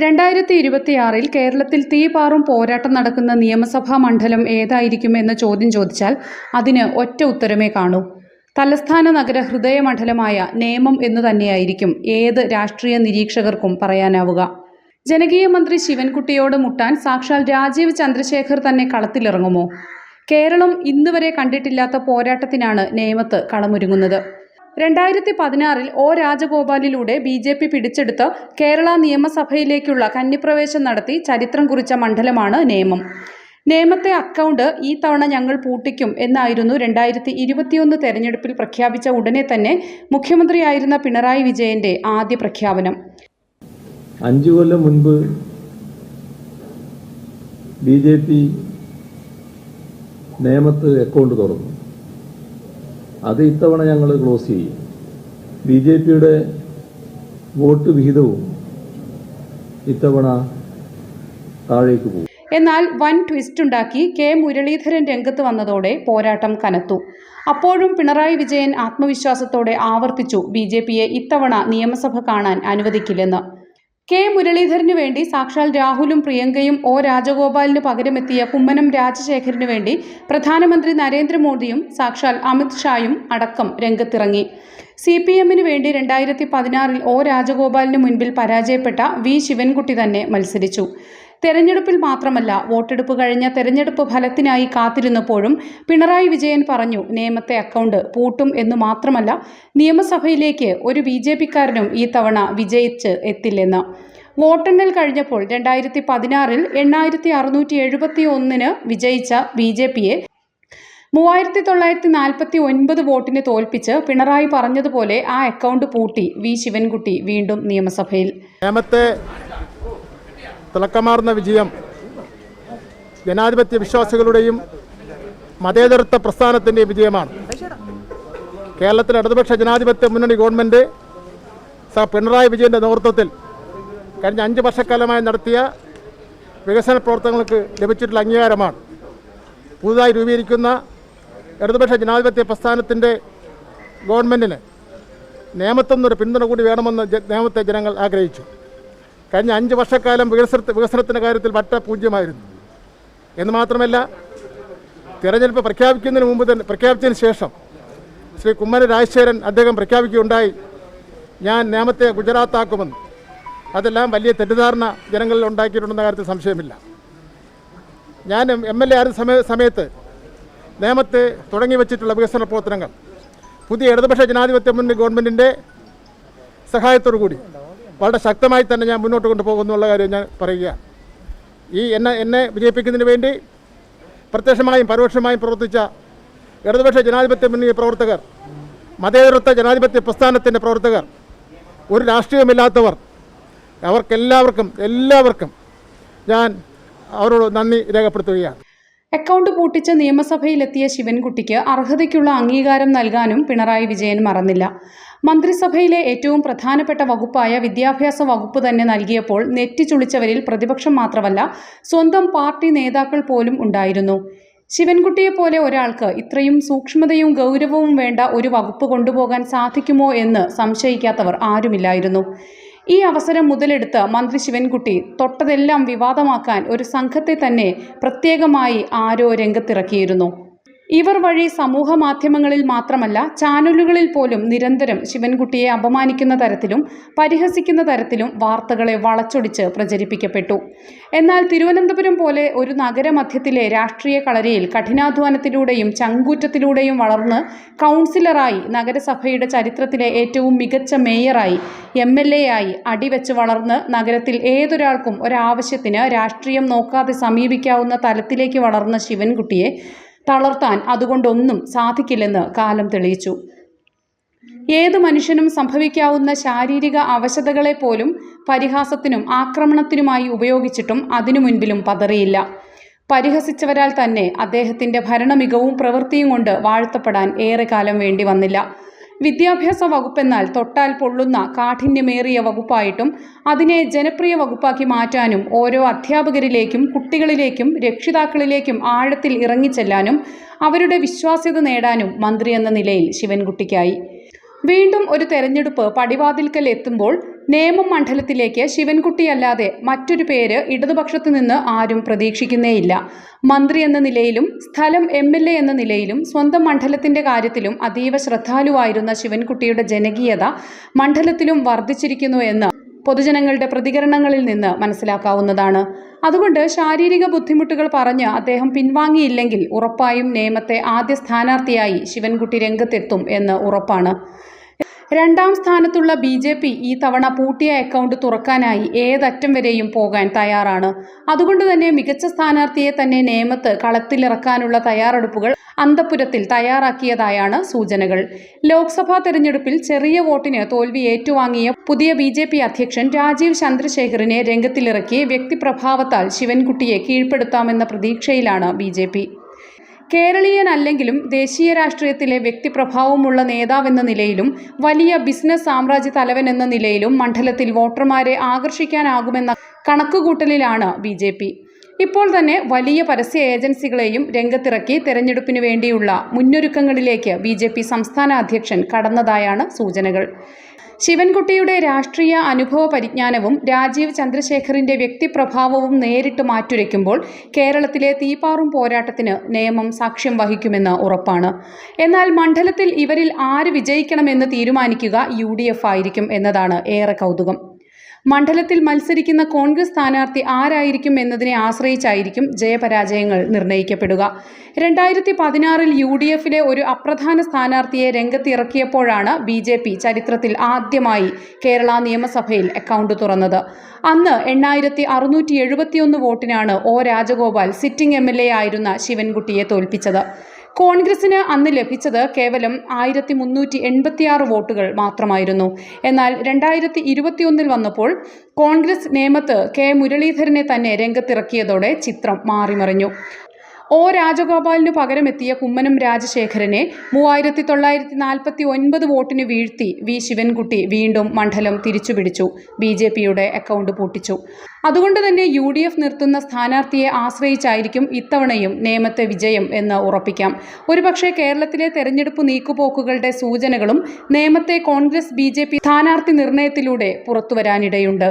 രണ്ടായിരത്തി ഇരുപത്തിയാറിൽ കേരളത്തിൽ തീപാറും പോരാട്ടം നടക്കുന്ന നിയമസഭാ മണ്ഡലം ഏതായിരിക്കും എന്ന ചോദ്യം ചോദിച്ചാൽ അതിന് ഒറ്റ ഉത്തരമേ കാണൂ. തലസ്ഥാന നഗര ഹൃദയ മണ്ഡലമായ നേമം എന്നു തന്നെയായിരിക്കും ഏത് രാഷ്ട്രീയ നിരീക്ഷകർക്കും പറയാനാവുക. ജനകീയ മന്ത്രി ശിവൻകുട്ടിയോട് മുട്ടാൻ സാക്ഷാൽ രാജീവ് ചന്ദ്രശേഖർ തന്നെ കളത്തിലിറങ്ങുമോ? കേരളം ഇന്നുവരെ കണ്ടിട്ടില്ലാത്ത പോരാട്ടത്തിനാണ് നേമത്ത് കളമൊരുങ്ങുന്നത്. രണ്ടായിരത്തി പതിനാറിൽ ഒ. രാജഗോപാലിലൂടെ ബി. ജെ. പി പിടിച്ചെടുത്ത് കേരള നിയമസഭയിലേക്കുള്ള കന്നിപ്രവേശം നടത്തി ചരിത്രം കുറിച്ച മണ്ഡലമാണ് നേമം. നേമത്തെ അക്കൗണ്ട് ഈ തവണ ഞങ്ങൾ പൂട്ടിക്കും എന്നായിരുന്നു രണ്ടായിരത്തി ഇരുപത്തിയൊന്ന് തെരഞ്ഞെടുപ്പിൽ പ്രഖ്യാപിച്ച ഉടനെ തന്നെ മുഖ്യമന്ത്രിയായിരുന്ന പിണറായി വിജയന്റെ ആദ്യ പ്രഖ്യാപനം. അഞ്ചു കൊല്ലം മുൻപ് ബി. ജെ. പി നേമത്ത് അക്കൗണ്ട് തുറന്നു. അത് ഇത്തവണ ഞങ്ങൾ ക്ലോസ് ചെയ്യും. ബി ജെ പിയുടെ വോട്ട് വിഹിതവും ഇത്തവണ താഴേക്ക് പോകും. എന്നാൽ വൻ ട്വിസ്റ്റ് ഉണ്ടാക്കി കെ മുരളീധരൻ രംഗത്ത് വന്നതോടെ പോരാട്ടം കനത്തു. അപ്പോഴും പിണറായി വിജയൻ ആത്മവിശ്വാസത്തോടെ ആവർത്തിച്ചു ബി ഇത്തവണ നിയമസഭ കാണാൻ അനുവദിക്കില്ലെന്ന്. കെ. മുരളീധരന് വേണ്ടി സാക്ഷാൽ രാഹുലും പ്രിയങ്കയും ഒ. രാജഗോപാലിന് പകരമെത്തിയ കുമ്മനം രാജശേഖരനു വേണ്ടി പ്രധാനമന്ത്രി നരേന്ദ്രമോദിയും സാക്ഷാൽ അമിത് ഷായും അടക്കം രംഗത്തിറങ്ങി. സി. പി. എമ്മിന് വേണ്ടി രണ്ടായിരത്തി പതിനാറിൽ ഒ. രാജഗോപാലിന് മുൻപിൽ പരാജയപ്പെട്ട വി. ശിവൻകുട്ടി തന്നെ മത്സരിച്ചു. തെരഞ്ഞെടുപ്പിൽ മാത്രമല്ല വോട്ടെടുപ്പ് കഴിഞ്ഞ തെരഞ്ഞെടുപ്പ് ഫലത്തിനായി കാത്തിരുന്നപ്പോഴും പിണറായി വിജയൻ പറഞ്ഞു നിയമത്തെ അക്കൗണ്ട് പൂട്ടും എന്ന് മാത്രമല്ല നിയമസഭയിലേക്ക് ഒരു ബി ജെ പിക്കാരനും ഈ തവണ വിജയിച്ച് എത്തില്ലെന്ന്. വോട്ടെണ്ണൽ കഴിഞ്ഞപ്പോൾ രണ്ടായിരത്തി പതിനാറിൽ എണ്ണായിരത്തി അറുന്നൂറ്റി എഴുപത്തി ഒന്നിന് വിജയിച്ച ബി ജെ പിയെ മൂവായിരത്തി തൊള്ളായിരത്തി നാൽപ്പത്തി ഒൻപത് വോട്ടിന് തോൽപ്പിച്ച് പിണറായി പറഞ്ഞതുപോലെ ആ അക്കൗണ്ട് പൂട്ടി വി ശിവൻകുട്ടി വീണ്ടും നിയമസഭയിൽ. തിളക്കമാർന്ന വിജയം ജനാധിപത്യ വിശ്വാസികളുടെയും മതേതരത്വ പ്രസ്ഥാനത്തിന്റെയും വിജയമാണ്. കേരളത്തിലെ ഇടതുപക്ഷ ജനാധിപത്യ മുന്നണി ഗവൺമെന്റ് സ പിണറായി വിജയന്റെ നേതൃത്വത്തിൽ കഴിഞ്ഞ അഞ്ച് വർഷക്കാലമായി നടത്തിയ വികസന പ്രവർത്തനങ്ങൾക്ക് ലഭിച്ചിട്ടുള്ള അംഗീകാരമാണ്. പുതുതായി രൂപീകരിക്കുന്ന ഇടതുപക്ഷ ജനാധിപത്യ പ്രസ്ഥാനത്തിന്റെ ഗവൺമെന്റിന് നിയമത്തൊന്നൊരു പിന്തുണ കൂടി വേണമെന്ന് നിയമത്തെ ജനങ്ങൾ ആഗ്രഹിച്ചു. കഴിഞ്ഞ അഞ്ച് വർഷക്കാലം വികസന വികസനത്തിന്റെ കാര്യത്തിൽ വട്ട പൂജ്യമായിരുന്നു. എന്ന് മാത്രമല്ല തിരഞ്ഞെടുപ്പ് പ്രഖ്യാപിക്കുന്നതിന് മുമ്പ് തന്നെ പ്രഖ്യാപിച്ചതിന് ശേഷം ശ്രീ കുമ്മന രാജശേഖരൻ അദ്ദേഹം പ്രഖ്യാപിക്കുകയുണ്ടായി. ഞാൻ നേമത്തെ ഗുജറാത്താക്കുമെന്ന്. അതെല്ലാം വലിയ തെറ്റിദ്ധാരണ ജനങ്ങളിൽ ഉണ്ടാക്കിയിട്ടുണ്ടെന്ന കാര്യത്തിൽ സംശയമില്ല. ഞാൻ എം എൽ എ ആയിരുന്ന സമയ സമയത്ത് നേമത്തെ തുടങ്ങി വച്ചിട്ടുള്ള വികസന പ്രവർത്തനങ്ങൾ പുതിയ ഇടതുപക്ഷ ജനാധിപത്യ മുന്നണി ഗവൺമെന്റിന്റെ സഹായത്തോടു കൂടി വളരെ ശക്തമായി തന്നെ ഞാൻ മുന്നോട്ട് കൊണ്ടുപോകുന്നുള്ള കാര്യം ഞാൻ പറയുക ഈ എന്നെ എന്നെ വിജയിപ്പിക്കുന്നതിന് വേണ്ടി പ്രത്യക്ഷമായും പരോക്ഷമായും പ്രവർത്തിച്ച ഇടതുപക്ഷ ജനാധിപത്യ മുന്നണി പ്രവർത്തകർ മതേതരത്വ ജനാധിപത്യ പ്രസ്ഥാനത്തിന്റെ പ്രവർത്തകർ ഒരു രാഷ്ട്രീയമില്ലാത്തവർ അവർക്കെല്ലാവർക്കും എല്ലാവർക്കും ഞാൻ അവരോട് നന്ദി രേഖപ്പെടുത്തുകയാണ്. അക്കൗണ്ട് പൂട്ടിച്ച് നിയമസഭയിലെത്തിയ ശിവൻകുട്ടിക്ക് അർഹതയ്ക്കുള്ള അംഗീകാരം നൽകാനും പിണറായി വിജയൻ മറന്നില്ല. മന്ത്രിസഭയിലെ ഏറ്റവും പ്രധാനപ്പെട്ട വകുപ്പായ വിദ്യാഭ്യാസ വകുപ്പ് തന്നെ നൽകിയപ്പോൾ നെറ്റിച്ചുളിച്ചവരിൽ പ്രതിപക്ഷം മാത്രമല്ല സ്വന്തം പാർട്ടി നേതാക്കൾ പോലും ഉണ്ടായിരുന്നു. ശിവൻകുട്ടിയെപ്പോലെ ഒരാൾക്ക് ഇത്രയും സൂക്ഷ്മതയും ഗൗരവവും വേണ്ട ഒരു വകുപ്പ് കൊണ്ടുപോകാൻ സാധിക്കുമോ എന്ന് സംശയിക്കാത്തവർ ആരുമില്ലായിരുന്നു. ഈ അവസരം മുതലെടുത്ത് മന്ത്രി ശിവൻകുട്ടി തൊട്ടതെല്ലാം വിവാദമാക്കാൻ ഒരു സംഘത്തെ തന്നെ പ്രത്യേകമായി ആരോ രംഗത്തിറക്കിയിരുന്നു. ഇവർ വഴി സമൂഹ മാധ്യമങ്ങളിൽ മാത്രമല്ല ചാനലുകളിൽ പോലും നിരന്തരം ശിവൻകുട്ടിയെ അപമാനിക്കുന്ന തരത്തിലും പരിഹസിക്കുന്ന തരത്തിലും വാർത്തകളെ വളച്ചൊടിച്ച് പ്രചരിപ്പിക്കപ്പെട്ടു. എന്നാൽ തിരുവനന്തപുരം പോലെ ഒരു നഗരമധ്യത്തിലെ രാഷ്ട്രീയ കളരിയിൽ കഠിനാധ്വാനത്തിലൂടെയും ചങ്കൂറ്റത്തിലൂടെയും വളർന്ന് കൗൺസിലറായി നഗരസഭയുടെ ചരിത്രത്തിലെ ഏറ്റവും മികച്ച മേയറായി എം എൽ എ ആയി അടിവെച്ച് വളർന്ന് നഗരത്തിൽ ഏതൊരാൾക്കും ഒരാവശ്യത്തിന് രാഷ്ട്രീയം നോക്കാതെ സമീപിക്കാവുന്ന തലത്തിലേക്ക് വളർന്ന ശിവൻകുട്ടിയെ തളർത്താൻ അതുകൊണ്ടൊന്നും സാധിക്കില്ലെന്ന് കാലം തെളിയിച്ചു. ഏത് മനുഷ്യനും സംഭവിക്കാവുന്ന ശാരീരിക അവശതകളെ പോലും പരിഹാസത്തിനും ആക്രമണത്തിനുമായി ഉപയോഗിച്ചിട്ടും അതിനു മുൻപിലും പതറിയില്ല. പരിഹസിച്ചവരാൽ തന്നെ അദ്ദേഹത്തിന്റെ ഭരണമികവും പ്രവൃത്തിയും കൊണ്ട് വാഴ്ത്തപ്പെടാൻ ഏറെക്കാലം വേണ്ടി വന്നില്ല. വിദ്യാഭ്യാസ വകുപ്പെന്നാൽ തൊട്ടാൽ പൊള്ളുന്ന കാഠിന്യമേറിയ വകുപ്പായിട്ടും അതിനെ ജനപ്രിയ വകുപ്പാക്കി മാറ്റാനും ഓരോ അധ്യാപകരിലേക്കും കുട്ടികളിലേക്കും രക്ഷിതാക്കളിലേക്കും ആഴത്തിൽ ഇറങ്ങിച്ചെല്ലാനും അവരുടെ വിശ്വാസ്യത നേടാനും മന്ത്രി എന്ന നിലയിൽ ശിവൻകുട്ടിക്കായി. വീണ്ടും ഒരു തെരഞ്ഞെടുപ്പ് പടിവാതിൽക്കൽ എത്തുമ്പോൾ നേമം മണ്ഡലത്തിലേക്ക് ശിവൻകുട്ടിയല്ലാതെ മറ്റൊരു പേര് ഇടതുപക്ഷത്തു നിന്ന് ആരും പ്രതീക്ഷിക്കുന്നേയില്ല. മന്ത്രി എന്ന നിലയിലും സ്ഥലം എം എൽ എ എന്ന നിലയിലും സ്വന്തം മണ്ഡലത്തിന്റെ കാര്യത്തിലും അതീവ ശ്രദ്ധാലുവായിരുന്ന ശിവൻകുട്ടിയുടെ ജനകീയത മണ്ഡലത്തിലും വർദ്ധിച്ചിരിക്കുന്നു എന്ന് പൊതുജനങ്ങളുടെ പ്രതികരണങ്ങളിൽ നിന്ന് മനസ്സിലാക്കാവുന്നതാണ്. അതുകൊണ്ട് ശാരീരിക ബുദ്ധിമുട്ടുകൾ പറഞ്ഞ് അദ്ദേഹം പിൻവാങ്ങിയില്ലെങ്കിൽ ഉറപ്പായും നേമത്തെ ആദ്യ സ്ഥാനാർത്ഥിയായി ശിവൻകുട്ടി രംഗത്തെത്തും എന്ന് ഉറപ്പാണ്. രണ്ടാം സ്ഥാനത്തുള്ള ബി ജെ പി ഈ തവണ പൂട്ടിയ അക്കൗണ്ട് തുറക്കാനായി ഏതറ്റം വരെയും പോകാൻ തയ്യാറാണ്. അതുകൊണ്ട് തന്നെ മികച്ച സ്ഥാനാർത്ഥിയെ തന്നെ നേമത്ത് കളത്തിലിറക്കാനുള്ള തയ്യാറെടുപ്പുകൾ അന്തപുരത്തിൽ തയ്യാറാക്കിയതായാണ് സൂചനകൾ. ലോക്സഭാ തെരഞ്ഞെടുപ്പിൽ ചെറിയ വോട്ടിന് തോൽവി ഏറ്റുവാങ്ങിയ പുതിയ ബി ജെ പി അധ്യക്ഷൻ രാജീവ് ചന്ദ്രശേഖറിനെ രംഗത്തിലിറക്കി വ്യക്തിപ്രഭാവത്താൽ ശിവൻകുട്ടിയെ കീഴ്പ്പെടുത്താമെന്ന പ്രതീക്ഷയിലാണ് ബി കേരളീയനല്ലെങ്കിലും ദേശീയ രാഷ്ട്രീയത്തിലെ വ്യക്തിപ്രഭാവമുള്ള നേതാവെന്ന നിലയിലും വലിയ ബിസിനസ് സാമ്രാജ്യ തലവൻ എന്ന നിലയിലും മണ്ഡലത്തിൽ വോട്ടർമാരെ ആകർഷിക്കാനാകുമെന്ന കണക്കുകൂട്ടലിലാണ് ബി ജെ പി. ഇപ്പോൾ തന്നെ വലിയ പരസ്യ ഏജൻസികളെയും രംഗത്തിറക്കി തെരഞ്ഞെടുപ്പിന് വേണ്ടിയുള്ള മുന്നൊരുക്കങ്ങളിലേക്ക് ബി സംസ്ഥാന അധ്യക്ഷൻ കടന്നതായാണ് സൂചനകൾ. ശിവൻകുട്ടിയുടെ രാഷ്ട്രീയ അനുഭവ പരിജ്ഞാനവും രാജീവ് ചന്ദ്രശേഖറിന്റെ വ്യക്തിപ്രഭാവവും നേരിട്ട് മാറ്റുരയ്ക്കുമ്പോൾ കേരളത്തിലെ തീപ്പാറും പോരാട്ടത്തിന് നിയമം സാക്ഷ്യം വഹിക്കുമെന്ന് ഉറപ്പാണ്. എന്നാൽ മണ്ഡലത്തിൽ ഇവരിൽ ആര് വിജയിക്കണമെന്ന് തീരുമാനിക്കുക യു ആയിരിക്കും എന്നതാണ് ഏറെ കൗതുകം. മണ്ഡലത്തിൽ മത്സരിക്കുന്ന കോൺഗ്രസ് സ്ഥാനാർത്ഥി ആരായിരിക്കും എന്നതിനെ ആശ്രയിച്ചായിരിക്കും ജയപരാജയങ്ങൾ നിർണയിക്കപ്പെടുക രണ്ടായിരത്തി പതിനാറിൽ യു ഡി എഫിലെ ഒരു അപ്രധാന സ്ഥാനാർത്ഥിയെ രംഗത്തിറക്കിയപ്പോഴാണ് ബി ജെ പി ചരിത്രത്തിൽ ആദ്യമായി കേരള നിയമസഭയിൽ അക്കൗണ്ട് തുറന്നത്. അന്ന് എണ്ണായിരത്തി അറുന്നൂറ്റി എഴുപത്തിയൊന്ന് വോട്ടിനാണ് O Rajagopal sitting M L A ആയിരുന്ന ശിവൻകുട്ടിയെ തോൽപ്പിച്ചത്. കോൺഗ്രസിന് അന്ന് ലഭിച്ചത് കേവലം ആയിരത്തി മുന്നൂറ്റി എൺപത്തിയാറ് വോട്ടുകൾ മാത്രമായിരുന്നു. എന്നാൽ രണ്ടായിരത്തി ഇരുപത്തിയൊന്നിൽ വന്നപ്പോൾ കോൺഗ്രസ് നേമത്ത് കെ മുരളീധരനെ തന്നെ രംഗത്തിറക്കിയതോടെ ചിത്രം മാറിമറിഞ്ഞു. ഒ രാജഗോപാലിനു പകരമെത്തിയ കുമ്മനം രാജശേഖരനെ മൂവായിരത്തി തൊള്ളായിരത്തി നാൽപ്പത്തി ഒൻപത് വോട്ടിന് വീഴ്ത്തി വി ശിവൻകുട്ടി വീണ്ടും മണ്ഡലം തിരിച്ചുപിടിച്ചു. ബി ജെ പിയുടെ അക്കൗണ്ട് പൂട്ടിച്ചു. അതുകൊണ്ട് തന്നെ യു ഡി എഫ് നിർത്തുന്ന സ്ഥാനാർത്ഥിയെ ആശ്രയിച്ചായിരിക്കും ഇത്തവണയും നേമത്തെ വിജയം എന്ന് ഉറപ്പിക്കാം. ഒരുപക്ഷെ കേരളത്തിലെ തെരഞ്ഞെടുപ്പ് നീക്കുപോക്കുകളുടെ സൂചനകളും നേമത്തെ കോൺഗ്രസ് ബി സ്ഥാനാർത്ഥി നിർണയത്തിലൂടെ പുറത്തുവരാനിടയുണ്ട്.